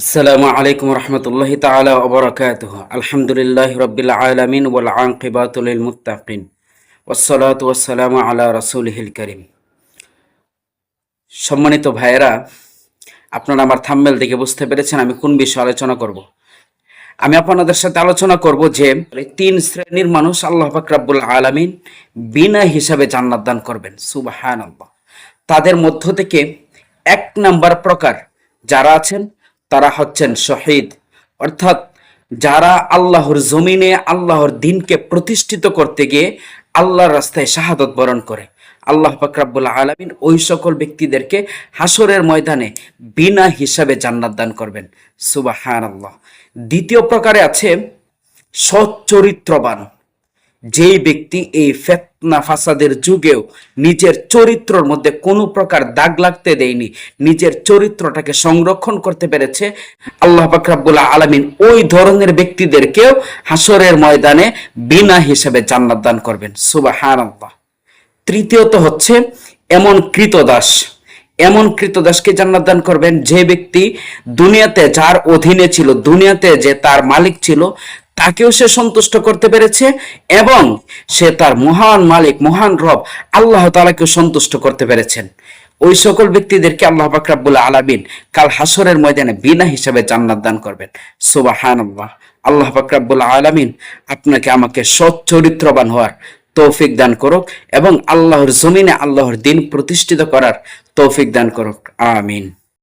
আসসালামু আলাইকুম রহমতুল্লাহ তালা ওবরাকাতুহ আলহামদুলিল্লাহ রবিল আলমিন ওয়াল আকিবাতুল মুত্তাকিন। ওসলাত ওয়াসালামু আলা রসুলহিল করিম। সম্মানিত ভাইয়েরা, আপনারা আমার থাম্বেল দেখে বুঝতে পেরেছেন আমি কোন বিষয়ে আলোচনা করব। আমি আপনাদের সাথে আলোচনা করব যে তিন শ্রেণির মানুষ আল্লাহ ফাকরাবুল আলমিন বিনা হিসাবে জান্নাত দান করবেন। সুবাহান তাদের মধ্য থেকে এক নাম্বার প্রকার যারা আছেন তারা হচ্ছেন শহীদ। অর্থাৎ যারা আল্লাহর জমিনে আল্লাহর দিনকে প্রতিষ্ঠিত করতে গিয়ে আল্লাহর রাস্তায় শাহাদত বরণ করে। আল্লাহ ফাকরাবুল আলমিন ওই সকল ব্যক্তিদেরকে হাসরের ময়দানে বিনা হিসাবে জান্নাত দান করবেন। সুবাহান আল্লাহ দ্বিতীয় প্রকারে আছে সচ্চরিত্রবান। যেই ব্যক্তি এই ফেতনা ফাসাদের যুগেও নিজের চরিত্রর মধ্যে কোনো প্রকার দাগ লাগতে দেয়নি, নিজের চরিত্রটাকে সংরক্ষণ করতে পেরেছে আল্লাহ ফাকরাবুল্লাহ আলমিন। ওই ধরনের ব্যক্তিদেরকেও হাসরের ময়দানে বিনা হিসেবে জান্নাত দান করবেন। আল্লাহ তৃতীয়ত হচ্ছে, এমন কৃতদাস, এমন কৃতদাসকে জান্নাত দান করবেন যে ব্যক্তি দুনিয়াতে যার অধীনে ছিল, দুনিয়াতে যে তার মালিক ছিল তাকেও সে সন্তুষ্ট করতে পেরেছে এবং সে তার মহান মালিক, মহান রব আল্লাহ তালাকেও সন্তুষ্ট করতে পেরেছেন। ওই সকল ব্যক্তিদেরকে আল্লাহ বাকরাবুল্লাহ আলামিন কাল হাসরের ময়দানে বিনা হিসাবে জান্নাত দান করবেন। সুবাহান আল্লাহ আল্লাহ বাকরাবুল্লাহ আলামিন আপনাকে আমাকে সৎ চরিত্রবান হওয়ার তৌফিক দান করুক এবং আল্লাহর জমিনে আল্লাহর দিন প্রতিষ্ঠিত করার তৌফিক দান করুক। আমিন।